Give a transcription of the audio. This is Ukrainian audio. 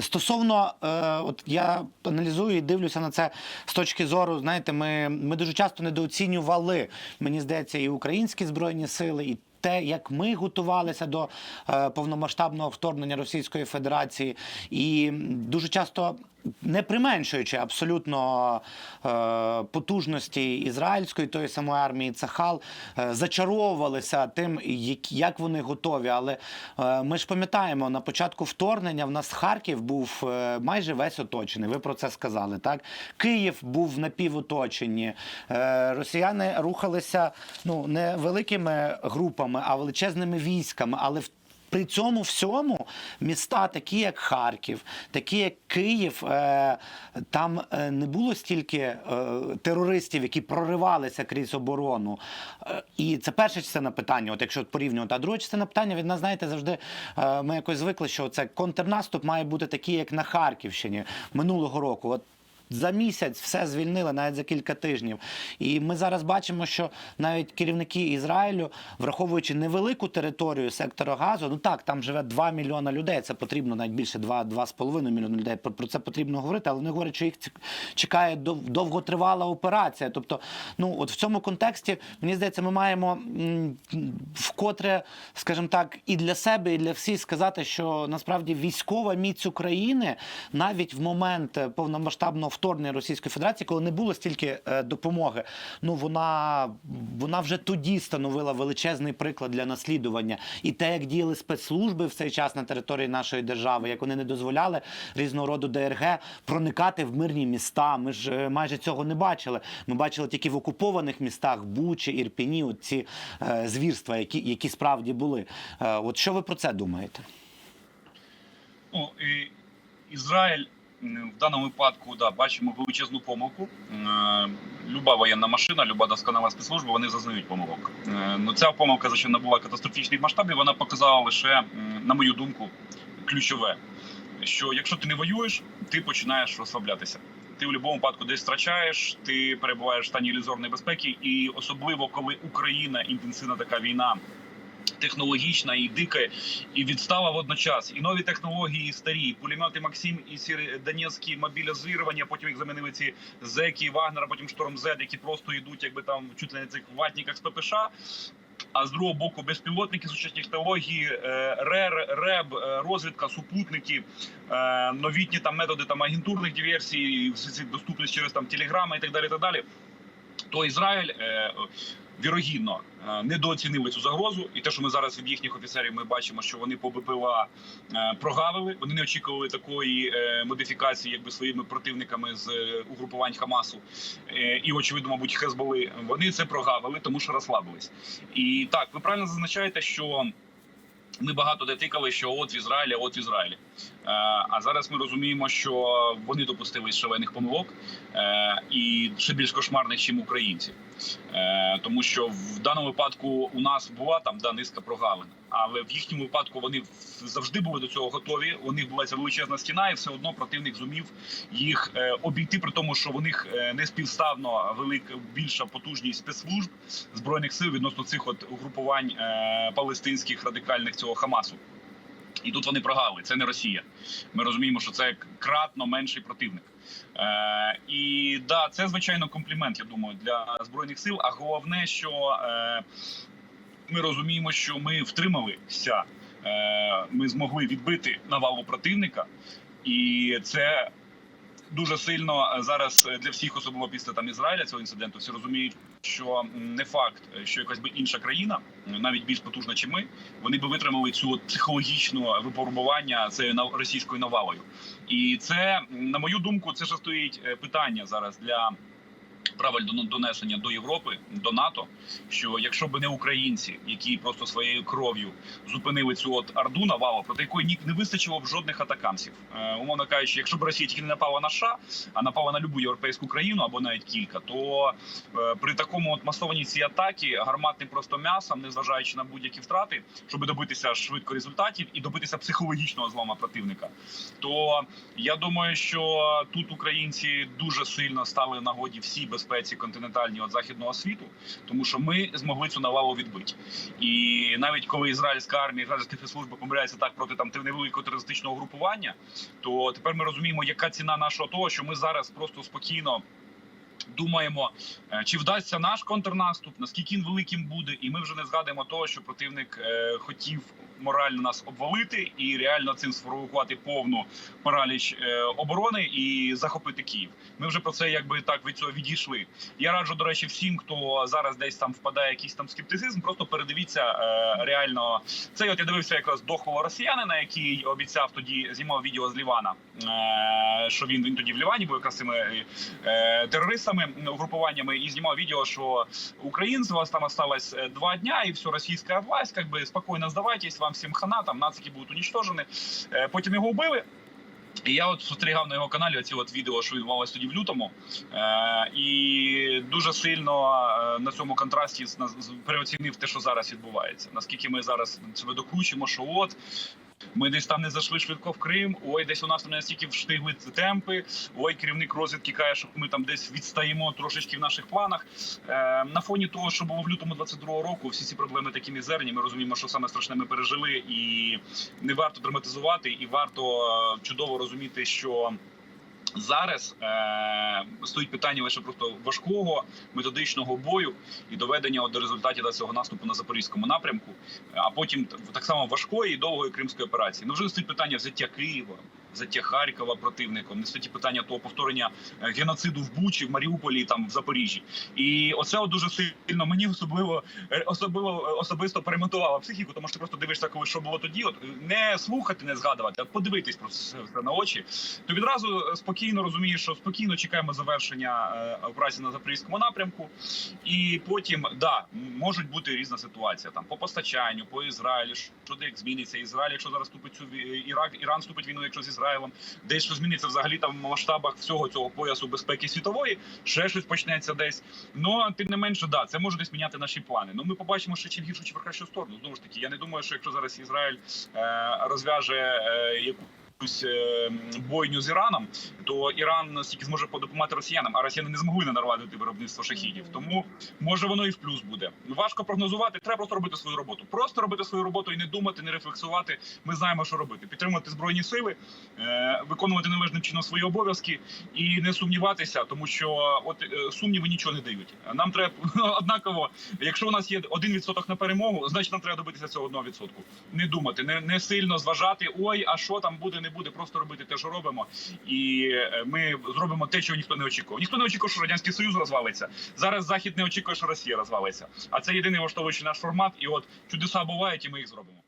Стосовно, е, от я аналізую і дивлюся на це з точки зору, знаєте, ми, ми дуже часто недооцінювали, мені здається, і українські збройні сили, і те, як ми готувалися до е, повномасштабного вторгнення Російської Федерації, і дуже часто. Не применшуючи абсолютно е, потужності ізраїльської тої самої армії Цахал, е, зачаровувалися тим, як, як вони готові. Але е, ми ж пам'ятаємо, на початку вторгнення в нас Харків був е, майже весь оточений. Ви про це сказали. Так, Київ був в напівоточенні. Е, росіяни рухалися ну не групами, а величезними військами. Але в при цьому всьому міста, такі як Харків, такі як Київ, е, там е, не було стільки е, терористів, які проривалися крізь оборону. І це перша частина питання, от якщо порівнювати. А друга частина питання від нас, знаєте, завжди ми якось звикли, що це контрнаступ має бути такий, як на Харківщині минулого року. От за місяць все звільнили навіть за кілька тижнів. І ми зараз бачимо, що навіть керівники Ізраїлю, враховуючи невелику територію сектора газу, ну так, там живе 2 мільйона людей. Це потрібно навіть більше 2, 2,5 мільйона людей. Про, це потрібно говорити, але вони говорять, що їх чекає дов- довготривала операція. Тобто, ну от в цьому контексті мені здається, ми маємо вкотре, скажімо так, і для себе, і для всіх сказати, що насправді військова міць України навіть в момент повномасштабного вторгнення Російської Федерації, коли не було стільки е, допомоги, ну вона, вона вже тоді становила величезний приклад для наслідування. І те, як діяли спецслужби в цей час на території нашої держави, як вони не дозволяли різного роду ДРГ проникати в мирні міста. Ми ж е, майже цього не бачили. Ми бачили тільки в окупованих містах Бучі, Ірпіні, от ці е, звірства, які, які справді були. Е, от що ви про це думаєте? Ну, і Ізраїль в даному випадку да, бачимо величезну помилку. Е, Люба воєнна машина, люба досконала спецслужба, вони зазнають помилок. Е, Ну, ця помилка, звичайно, була катастрофічних масштабів. Вона показала лише, на мою думку, ключове, що якщо ти не воюєш, ти починаєш розслаблятися. Ти в будь-якому випадку десь втрачаєш, ти перебуваєш в стані ілюзорної безпеки, і особливо коли Україна інтенсивна така війна. Технологічна і дика, і відстава водночас, і нові технології, і старі, і пулемети Максим, і сірі Донецькі мобілізовані. Потім їх замінили ці зеки Вагнера, потім шторм З, які просто йдуть, якби там чуть ли не цих ватниках з ППШ. А з другого боку, безпілотники, сучасні технології, е, РЕР, РЕБ, е, розвідка, супутники, е, новітні там методи там агентурних диверсій, всі доступність через там телеграми і так далі. і Так далі. То Ізраїль вірогідно е, недооцінили цю загрозу, і те, що ми зараз від їхніх офіцерів ми бачимо, що вони по БПЛА е, прогавили. Вони не очікували такої е, модифікації, якби своїми противниками з угрупувань Хамасу і, очевидно, мабуть, Хезболи. Вони це прогавили, тому що розслабились. І так, ви правильно зазначаєте, що. Ми багато де тикали, що от в Ізраїлі, от в Ізраїлі. Е, а зараз ми розуміємо, що вони допустили шалених помилок е, і ще більш кошмарних, ніж українці. Е, тому що в даному випадку у нас була там да, низка прогалин, але в їхньому випадку вони завжди були до цього готові. У них була ця величезна стіна, і все одно противник зумів їх обійти, при тому, що у них е, не співставно велика більша потужність спецслужб збройних сил відносно цих от угрупувань палестинських радикальних цього Хамасу. І тут вони прогали. Це не Росія. Ми розуміємо, що це кратно менший противник. Е, і да, це звичайно комплімент. Я думаю, для збройних сил. А головне, що е, ми розуміємо, що ми втрималися, е, ми змогли відбити навалу противника, і це дуже сильно е, зараз е, для всіх, особливо після там Ізраїля цього інциденту, всі розуміють, що не факт, е, що якась би інша країна, навіть більш потужна, чи ми, вони би витримали цю психологічну випробування цією російською навалою. І це, на мою думку, це ж стоїть питання зараз для. Правиль до донесення до Європи, до НАТО, що якщо б не українці, які просто своєю кров'ю зупинили цю от орду навалу, проти якої ні не вистачило б жодних атакамсів. Е, умовно кажучи, якщо б Росія тільки не напала на США, а напала на любу європейську країну або навіть кілька, то е, при такому от масованій цій атаки гарматним просто м'ясом, незважаючи на будь-які втрати, щоб добитися швидко результатів і добитися психологічного зламу противника, то я думаю, що тут українці дуже сильно стали нагоді всі без безпеці континентальній від західного світу, тому що ми змогли цю навалу відбити. І навіть коли ізраїльська армія, ізраїльські спецслужби помиляються так проти там невеликого терористичного групування, то тепер ми розуміємо, яка ціна нашого того, що ми зараз просто спокійно. Думаємо, е, чи вдасться наш контрнаступ, наскільки він великим буде, і ми вже не згадуємо того, що противник е, хотів морально нас обвалити і реально цим спровокувати повну параліч е, оборони і захопити Київ. Ми вже про це якби так від цього відійшли. Я раджу, до речі, всім, хто зараз десь там впадає якийсь там скептицизм, просто передивіться е, реально. Це от я дивився якраз дохлого росіянина, який обіцяв тоді знімав відео з Лівана, е, що він він тоді в Лівані був якраз цими терористами, угрупуваннями, і знімав відео, що українців у вас там осталось два дня, і все, російська власть, как би спокійно здавайтесь, вам всім хана, там нацики будуть уничтожені. Е, потім його вбили. І я от спостерігав на його каналі оці от відео, що відбувалося тоді в лютому, е, і дуже сильно е, на цьому контрасті переоцінив те, що зараз відбувається. Наскільки ми зараз себе докручимо, що от ми десь там не зайшли швидко в Крим. Ой, десь у нас не настільки встигли темпи. Ой, керівник розвідки каже, що ми там десь відстаємо трошечки в наших планах. Е, на фоні того, що було в лютому 22-го року, всі ці проблеми такі мізерні. Ми розуміємо, що саме страшне ми пережили, і не варто драматизувати, і варто е, чудово розуміти, що. Зараз е, стоїть питання лише просто важкого методичного бою і доведення до результатів да, цього наступу на запорізькому напрямку, а потім так само важкої і довгої кримської операції. Ну вже стоїть питання взяття Києва, взяття Харкова противником, не стоїть питання того повторення е, геноциду в Бучі, в Маріуполі, там в Запоріжжі. І оце дуже сильно мені особливо е, особливо е, особисто перемонтувало психіку, тому що ти просто дивишся, коли що було тоді. От не слухати, не згадувати, а подивитись про все на очі. То відразу спокійно розумієш, що спокійно чекаємо завершення операції на запорізькому напрямку, і потім да можуть бути різна ситуація там по постачанню, по Ізраїлю. Що як зміниться Ізраїль, якщо зараз вступить цю Ірак, Іран вступить війну, якщо з Ізраїлем, десь що зміниться взагалі там в масштабах всього цього поясу безпеки світової, ще щось почнеться десь. Ну тим не менше, да, це може десь міняти наші плани. Ну ми побачимо ще чим гіршу, чи в кращу сторону. Знову ж таки, я не думаю, що якщо зараз Ізраїль е, розв'яже е, яку. Якусь, е, бойню з Іраном, то Іран настільки зможе допомагати росіянам, а росіяни не змогли не нарвати виробництво шахідів. Тому може воно і в плюс буде. Важко прогнозувати. Треба просто робити свою роботу. Просто робити свою роботу і не думати, не рефлексувати. Ми знаємо, що робити. Підтримувати збройні сили, е, виконувати належним чином свої обов'язки і не сумніватися, тому що от е, сумніви нічого не дають. Нам треба однаково, якщо у нас є 1% на перемогу, значить нам треба добитися цього 1%. Не думати, не, не сильно зважати. Ой, а що там буде, не буде. Просто робити те, що робимо, і е, ми зробимо те, чого ніхто не очікував. Ніхто не очікував, що радянський союз розвалиться. Зараз захід не очікує, що Росія розвалиться. А це єдиний влаштовуючий наш формат. І от чудеса бувають, і ми їх зробимо.